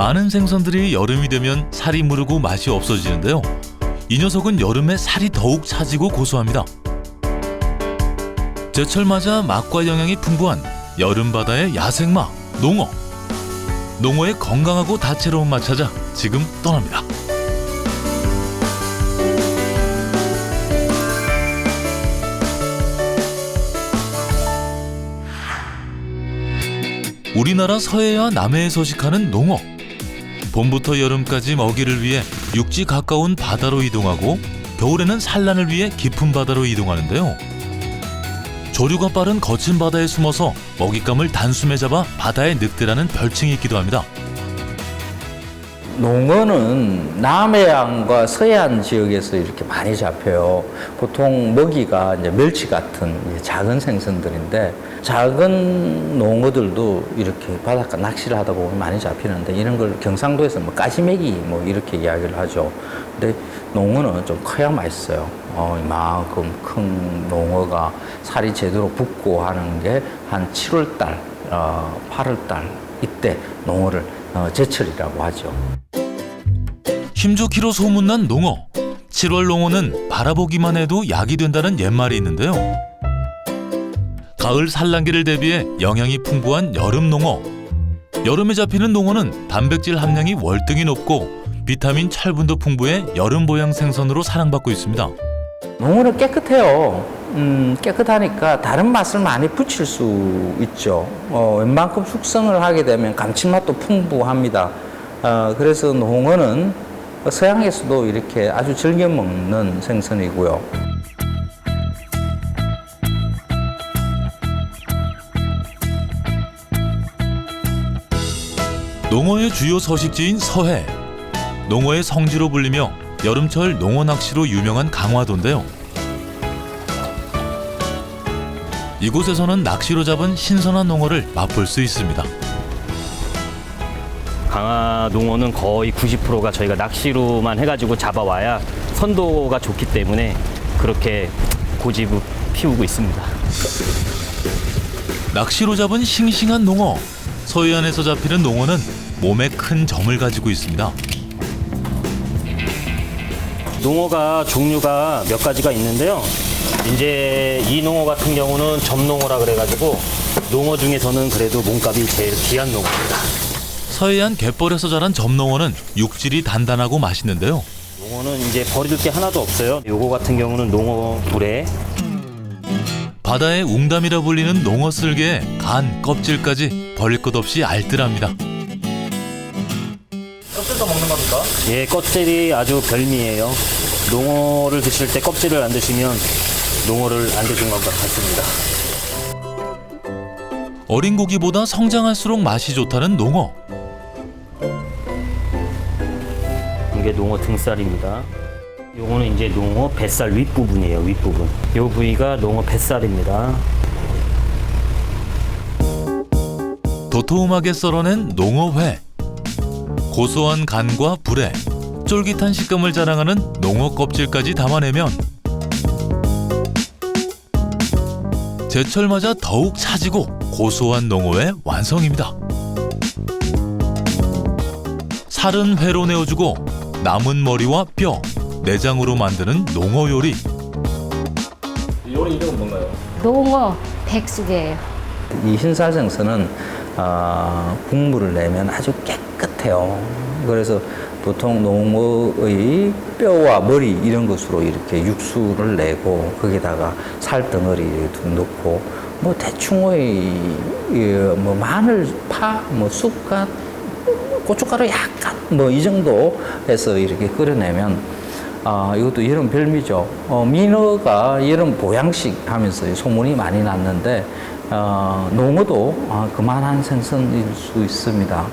많은 생선들이 여름이 되면 살이 무르고 맛이 없어지는데요. 이 녀석은 여름에 살이 더욱 차지고 고소합니다. 제철 맞아 맛과 영양이 풍부한 여름 바다의 야생마 농어. 농어의 건강하고 다채로운 맛 찾아 지금 떠납니다. 우리나라 서해와 남해에 서식하는 농어. 봄부터 여름까지 먹이를 위해 육지 가까운 바다로 이동하고 겨울에는 산란을 위해 깊은 바다로 이동하는데요. 조류가 빠른 거친 바다에 숨어서 먹잇감을 단숨에 잡아 바다의 늑대라는 별칭이 있기도 합니다. 농어는 남해안과 서해안 지역에서 이렇게 많이 잡혀요. 보통 먹이가 이제 멸치 같은 작은 생선들인데 작은 농어들도 이렇게 바닷가 낚시를 하다 보면 많이 잡히는데 이런 걸 경상도에서 뭐 까지매기 뭐 이렇게 이야기를 하죠. 근데 농어는 좀 커야 맛있어요. 어, 이만큼 큰 농어가 살이 제대로 붙고 하는 게 한 7월 달, 어, 8월 달 이때 농어를 어, 제철이라고 하죠. 힘 좋기로 소문난 농어. 7월 농어는 바라보기만 해도 약이 된다는 옛말이 있는데요. 가을 산란기를 대비해 영양이 풍부한 여름 농어. 여름에 잡히는 농어는 단백질 함량이 월등히 높고 비타민 철분도 풍부해 여름 보양 생선으로 사랑받고 있습니다. 농어는 깨끗해요. 음, 깨끗하니까 다른 맛을 많이 붙일 수 있죠. 어, 웬만큼 숙성을 하게 되면 감칠맛도 풍부합니다. 어, 그래서 농어는 서양에서도 이렇게 아주 즐겨 먹는 생선이고요. 농어의 주요 서식지인 서해. 농어의 성지로 불리며 여름철 농어 낚시로 유명한 강화도인데요. 이곳에서는 낚시로 잡은 신선한 농어를 맛볼 수 있습니다. 강화 농어는 거의 90%가 저희가 낚시로만 해가지고 잡아와야 선도가 좋기 때문에 그렇게 고집을 피우고 있습니다. 낚시로 잡은 싱싱한 농어. 서해안에서 잡히는 농어는 몸에 큰 점을 가지고 있습니다. 농어가 종류가 몇 가지가 있는데요. 이제 이 농어 같은 경우는 점농어라 그래가지고 농어 중에서는 그래도 몸값이 제일 귀한 농어입니다. 서해안 갯벌에서 자란 점농어는 육질이 단단하고 맛있는데요. 농어는 이제 버릴 게 하나도 없어요. 요거 같은 경우는 농어 물에 바다의 웅담이라 불리는 농어 쓸개에 간, 껍질까지 버릴 것 없이 알뜰합니다. 껍질도 먹는 겁니까? 예, 껍질이 아주 별미예요. 농어를 드실 때 껍질을 안 드시면 농어를 안 드신 것 같습니다. 어린 고기보다 성장할수록 맛이 좋다는 농어. 게 농어 등살입니다. 요거는 이제 농어 뱃살 윗부분이에요, 윗부분. 요 부위가 농어 뱃살입니다. 도톰하게 썰어낸 농어회. 고소한 간과 불에 쫄깃한 식감을 자랑하는 농어 껍질까지 담아내면 제철 맞아 더욱 차지고 고소한 농어의 완성입니다. 살은 회로 내어주고 남은 머리와 뼈, 내장으로 만드는 농어 요리. 요리 이름은 뭔가요? 농어 백숙이에요. 이 흰살 생선은 아, 국물을 내면 아주 깨끗해요. 그래서 보통 농어의 뼈와 머리 이런 것으로 이렇게 육수를 내고 거기다가 살 덩어리 넣고 뭐 대충의 이, 뭐 마늘, 파, 뭐 쑥갓, 고춧가루 약간 뭐 이 정도 해서 이렇게 끓여내면 아, 이것도 여름 별미죠. 어, 민어가 여름 보양식 하면서 소문이 많이 났는데, 어, 농어도 아, 그만한 생선일 수 있습니다.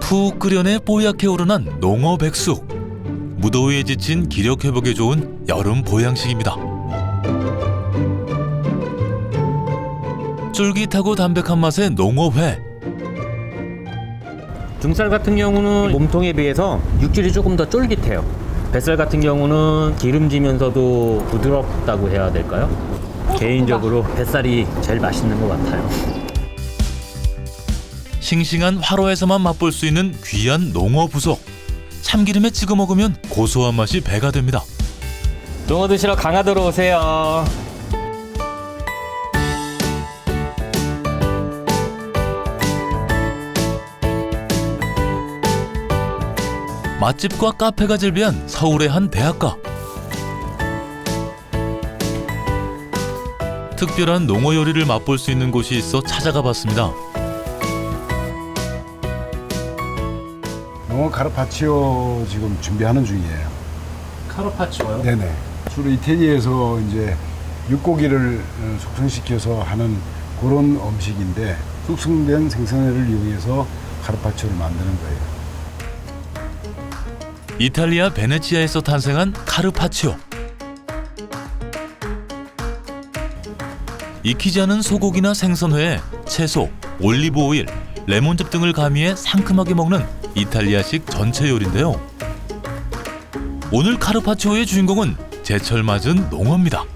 푹 끓여내 뽀얗게 우러난 농어 백숙. 무더위에 지친 기력 회복에 좋은 여름 보양식입니다. 쫄깃하고 담백한 맛의 농어회. 등살 같은 경우는 몸통에 비해서 육질이 조금 더 쫄깃해요. 뱃살 같은 경우는 기름지면서도 부드럽다고 해야 될까요? 개인적으로 뱃살이 제일 맛있는 것 같아요. 싱싱한 화로에서만 맛볼 수 있는 귀한 농어 부속. 참기름에 찍어 먹으면 고소한 맛이 배가 됩니다. 농어 드시러 강화도로 오세요. 맛집과 카페가 즐비한 서울의 한 대학가. 특별한 농어 요리를 맛볼 수 있는 곳이 있어 찾아가 봤습니다. 농어 카르파치오 지금 준비하는 중이에요. 카르파치오요? 네네. 주로 이태리에서 이제 육고기를 어, 숙성시켜서 하는 그런 음식인데 숙성된 생선회를 이용해서 카르파치오를 만드는 거예요. 이탈리아 베네치아에서 탄생한 카르파치오. 익히지 않은 소고기나 생선회에 채소, 올리브 오일, 레몬즙 등을 가미해 상큼하게 먹는 이탈리아식 전체 요리인데요. 오늘 카르파치오의 주인공은 제철 맞은 농어입니다.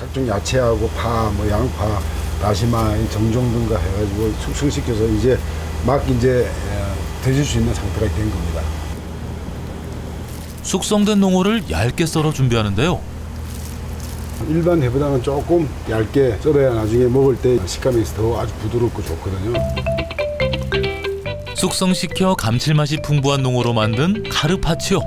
각종 야채하고 파, 뭐 양파, 다시마, 이 정종 등과 해가지고 숙성시켜서 이제 막 이제 어, 드실 수 있는 상태가 된 겁니다. 숙성된 농어를 얇게 썰어 준비하는데요. 일반 회보다는 조금 얇게 썰어야 나중에 먹을 때 식감이 더 아주 부드럽고 좋거든요. 숙성시켜 감칠맛이 풍부한 농어로 만든 카르파치오.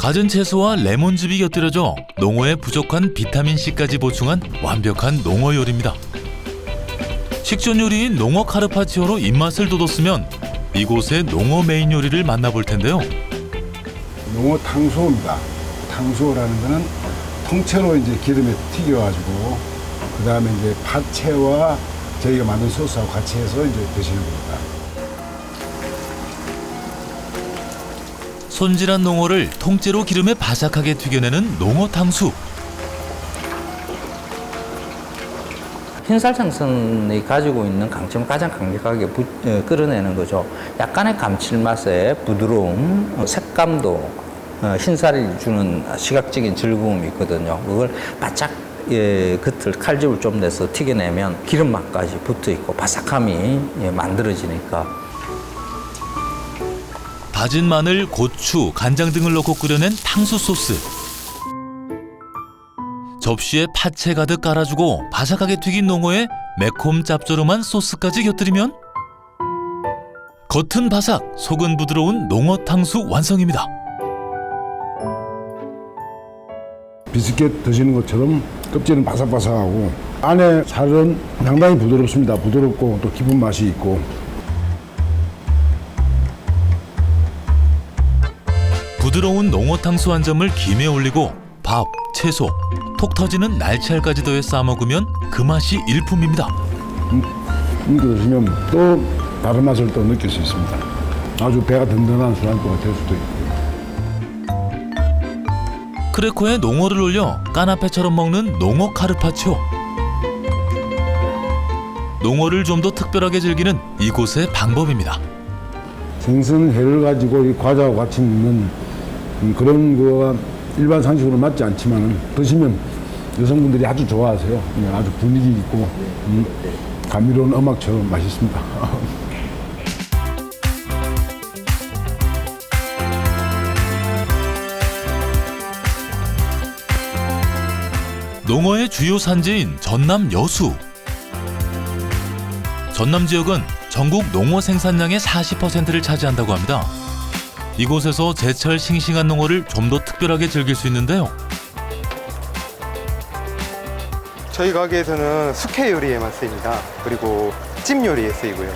갖은 채소와 레몬즙이 곁들여져 농어의 부족한 비타민 C까지 보충한 완벽한 농어 요리입니다. 식전 요리인 농어 카르파치오로 입맛을 돋웠으면 이곳의 농어 메인 요리를 만나볼 텐데요. 농어 탕수호입니다. 탕수호라는 거는 통째로 이제 기름에 튀겨가지고 그 다음에 이제 파채와 저희가 만든 소스하고 같이 해서 이제 드시는 겁니다. 손질한 농어를 통째로 기름에 바삭하게 튀겨내는 농어 탕수. 흰살 생선이 가지고 있는 강점을 가장 강력하게 부, 어, 끌어내는 거죠. 약간의 감칠맛에 부드러움, 어, 색감도 어, 흰살이 주는 시각적인 즐거움이 있거든요. 그걸 바짝 예, 겉을 칼집을 좀 내서 튀겨내면 기름 맛까지 붙어 있고 바삭함이 예, 만들어지니까 다진 마늘, 고추, 간장 등을 넣고 끓여낸 탕수 소스. 접시에 파채 가득 깔아주고 바삭하게 튀긴 농어에 매콤 짭조름한 소스까지 곁들이면 겉은 바삭, 속은 부드러운 농어 탕수 완성입니다. 비스켓 드시는 것처럼 껍질은 바삭바삭하고 안에 살은 상당히 부드럽습니다. 부드럽고 또 깊은 맛이 있고 부드러운 농어 탕수 한 점을 김에 올리고 밥, 채소, 톡 터지는 날치알까지 더해 싸 먹으면 그 맛이 일품입니다. 드시면 또 다른 맛을 또 느낄 수 있습니다. 아주 배가 든든한 술안주가 될 수도 있고 크래커에 농어를 올려 까나페처럼 먹는 농어 카르파치오. 농어를 좀 더 특별하게 즐기는 이곳의 방법입니다. 생선회를 가지고 이 과자와 같이 먹는 음, 그런 거가 일반 상식으로 맞지 않지만 드시면 여성분들이 아주 좋아하세요. 예, 아주 분위기 있고 음, 감미로운 음악처럼 맛있습니다. 농어의 주요 산지인 전남 여수. 전남 지역은 전국 농어 생산량의 40%를 차지한다고 합니다. 이곳에서 제철 싱싱한 농어를 좀 더 특별하게 즐길 수 있는데요. 저희 가게에서는 숙회 요리에만 쓰입니다. 그리고 찜 요리에 쓰이고요.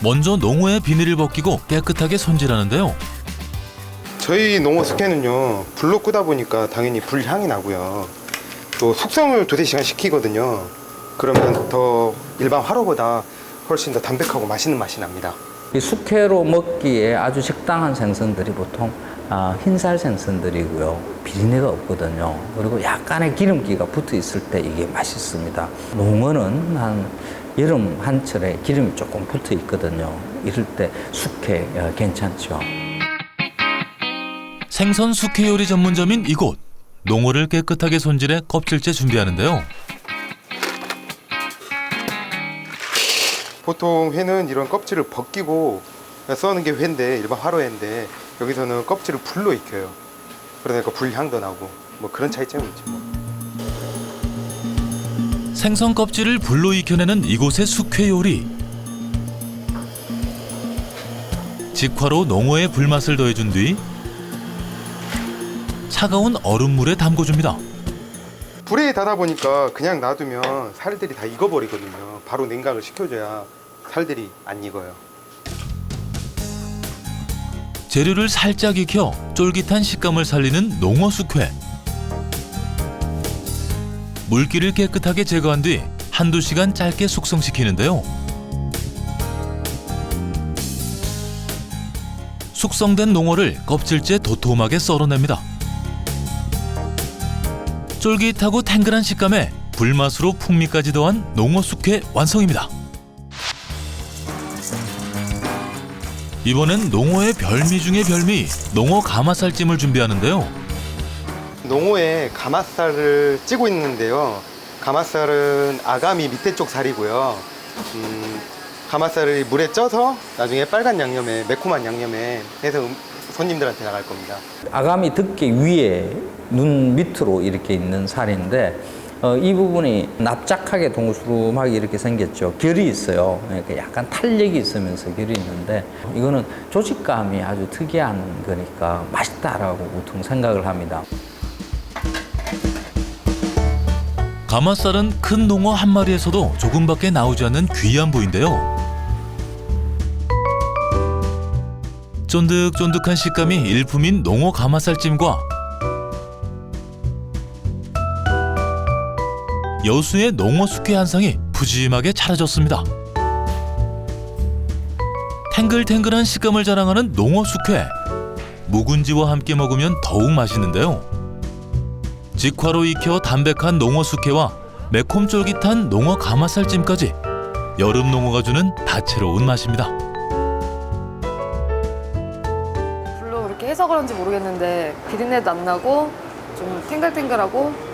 먼저 농어의 비닐을 벗기고 깨끗하게 손질하는데요. 저희 농어 숙회는요 불로 끄다 보니까 당연히 불향이 나고요. 또 숙성을 두세 시간 시키거든요. 그러면 더 일반 화로보다 훨씬 더 담백하고 맛있는 맛이 납니다. 이 숙회로 먹기에 아주 적당한 생선들이 보통 아, 흰살 생선들이고요. 비린내가 없거든요. 그리고 약간의 기름기가 붙어 있을 때 이게 맛있습니다. 농어는 한 여름 한철에 기름이 조금 붙어 있거든요. 이럴 때 숙회 어, 괜찮죠. 생선 숙회 요리 전문점인 이곳. 농어를 깨끗하게 손질해 껍질째 준비하는데요. 보통 회는 이런 껍질을 벗기고 써는 게 회인데 일반 화로회인데 여기서는 껍질을 불로 익혀요. 그러니까 불향도 나고 뭐 그런 차이점이 있죠. 뭐. 생선 껍질을 불로 익혀내는 이곳의 숙회 요리. 직화로 농어의 불맛을 더해준 뒤 차가운 얼음물에 담궈줍니다. 불에 닫아 보니까 그냥 놔두면 살들이 다 익어버리거든요. 바로 냉각을 시켜줘야 살들이 안 익어요. 재료를 살짝 익혀 쫄깃한 식감을 살리는 농어 숙회. 물기를 깨끗하게 제거한 뒤 한두 시간 짧게 숙성시키는데요. 숙성된 농어를 껍질째 도톰하게 썰어냅니다. 쫄깃하고 탱글한 식감에 불맛으로 풍미까지 더한 농어 숙회 완성입니다. 이번엔 농어의 별미 중의 별미 농어 가마살찜을 준비하는데요. 농어에 가마살을 찌고 있는데요. 가마살은 아가미 밑에 쪽 살이고요. 음, 가마살을 물에 쪄서 나중에 빨간 양념에 매콤한 양념에 해서 음- 손님들한테 나갈 겁니다. 아가미 듣기 위에 눈 밑으로 이렇게 있는 살인데 어, 이 부분이 납작하게 동수름하게 이렇게 생겼죠. 결이 있어요. 그러니까 약간 탄력이 있으면서 결이 있는데 이거는 조직감이 아주 특이한 거니까 맛있다라고 보통 생각을 합니다. 가마살은 큰 농어 한 마리에서도 조금밖에 나오지 않는 귀한 부인데요. 쫀득쫀득한 식감이 일품인 농어 가마살찜과 여수의 농어 숙회 한 상이 푸짐하게 차려졌습니다. 탱글탱글한 식감을 자랑하는 농어 숙회. 묵은지와 함께 먹으면 더욱 맛있는데요. 직화로 익혀 담백한 농어 숙회와 매콤 쫄깃한 농어 가마살찜까지 여름 농어가 주는 다채로운 맛입니다. 불로 이렇게 해서 그런지 모르겠는데 비린내도 안 나고 좀 탱글탱글하고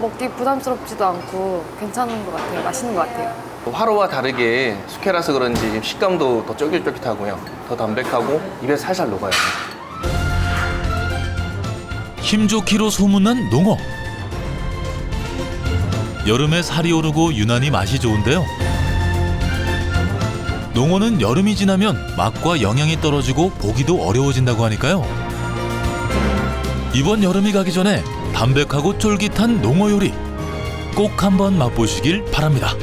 먹기 부담스럽지도 않고 괜찮은 것 같아요. 맛있는 것 같아요. 화로와 다르게 숙회라서 그런지 식감도 더 쫄깃쫄깃하고요. 더 담백하고 입에 살살 녹아요. 힘 좋기로 소문난 농어. 여름에 살이 오르고 유난히 맛이 좋은데요. 농어는 여름이 지나면 맛과 영양이 떨어지고 보기도 어려워진다고 하니까요. 이번 여름이 가기 전에 담백하고 쫄깃한 농어 요리 꼭 한번 맛보시길 바랍니다.